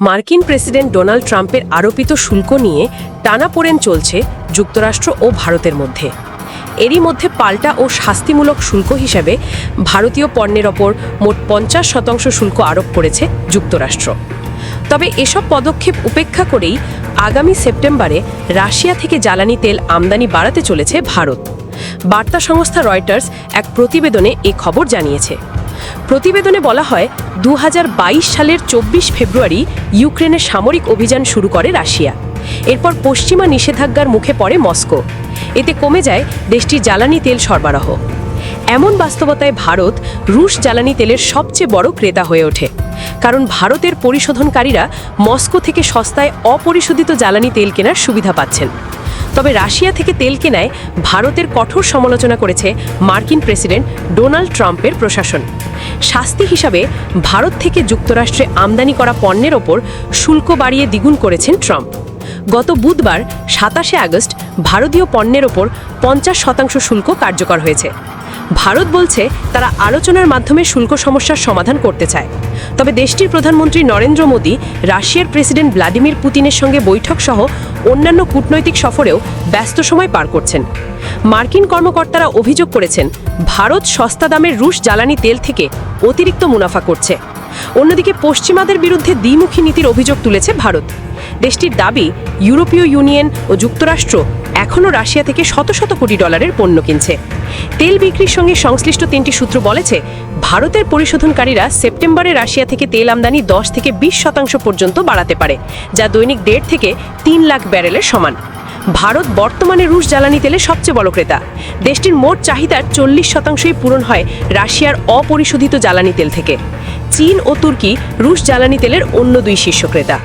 মার্কিন president Donald ট্রাম্পের আরোপিত শুল্ক নিয়ে টানাপোড়েন চলছে যুক্তরাষ্ট্র ও ভারতের মধ্যে। এরই মধ্যে পাল্টা ও শাস্তিমূলক শুল্ক হিসাবে ভারতীয় পণ্যের ওপর মোট পঞ্চাশ শতাংশ শুল্ক আরোপ করেছে যুক্তরাষ্ট্র। তবে এসব পদক্ষেপ উপেক্ষা করেই আগামী সেপ্টেম্বরে রাশিয়া থেকে জ্বালানি তেল আমদানি বাড়াতে চলেছে ভারত। বার্তা সংস্থা রয়টার্স এক প্রতিবেদনে এ খবর জানিয়েছে। প্রতিবেদনে বলা হয় দু হাজার বাইশ সালের চব্বিশ ফেব্রুয়ারি ইউক্রেনে সামরিক অভিযান শুরু করে রাশিয়া। এরপর পশ্চিমা নিষেধাজ্ঞার মুখে পড়ে মস্কো। এতে কমে যায় দেশটির জ্বালানি তেল সরবরাহ। এমন বাস্তবতায় ভারত রুশ জ্বালানি তেলের সবচেয়ে বড় ক্রেতা হয়ে ওঠে। কারণ ভারতের পরিশোধনকারীরা মস্কো থেকে সস্তায় অপরিশোধিত জ্বালানি তেল কেনার সুবিধা পাচ্ছেন। তবে রাশিয়া থেকে তেল কেনায় ভারতের কঠোর সমালোচনা করেছে মার্কিন প্রেসিডেন্ট ডোনাল্ড ট্রাম্পের প্রশাসন। শাস্তি হিসাবে ভারত থেকে যুক্তরাষ্ট্রে আমদানি করা পণ্যের ওপর শুল্ক বাড়িয়ে দ্বিগুণ করেছেন ট্রাম্প। গত বুধবার সাতাশে আগস্ট ভারতীয় পণ্যের ওপর পঞ্চাশ শতাংশ শুল্ক কার্যকর হয়েছে। ভারত বলছে তারা আলোচনার মাধ্যমে শুল্ক সমস্যার সমাধান করতে চায়। তবে দেশটির প্রধানমন্ত্রী নরেন্দ্র মোদী, রাশিয়ার প্রেসিডেন্ট ভ্লাদিমির পুতিনের সঙ্গে বৈঠক সহ অন্যান্য কূটনৈতিক সফরেও ব্যস্ত সময় পার করছেন। মার্কিন কর্মকর্তারা অভিযোগ করেছেন, ভারত সস্তা দামের রুশ জ্বালানি তেল থেকে অতিরিক্ত মুনাফা করছে। অন্যদিকে পশ্চিমাদের বিরুদ্ধে দ্বিমুখী নীতির অভিযোগ তুলেছে ভারত। দেশটির দাবি, ইউরোপীয় ইউনিয়ন ও যুক্তরাষ্ট্র এখনও রাশিয়া থেকে শত শত কোটি ডলারের পণ্য কিনছে। তেল বিক্রির সঙ্গে সংশ্লিষ্ট তিনটি সূত্র বলেছে, ভারতের পরিশোধনকারীরা সেপ্টেম্বরে রাশিয়া থেকে তেল আমদানি দশ থেকে বিশ শতাংশ পর্যন্ত বাড়াতে পারে, যা দৈনিক দেড় থেকে তিন লাখ ব্যারেলের সমান। ভারত বর্তমানে রুশ জ্বালানি তেলের সবচেয়ে বড় ক্রেতা। দেশটির মোট চাহিদার চল্লিশ শতাংশই পূরণ হয় রাশিয়ার অপরিশোধিত জ্বালানি তেল থেকে। চীন ও তুর্কি রুশ জ্বালানি তেলের অন্য দুই শীর্ষ ক্রেতা।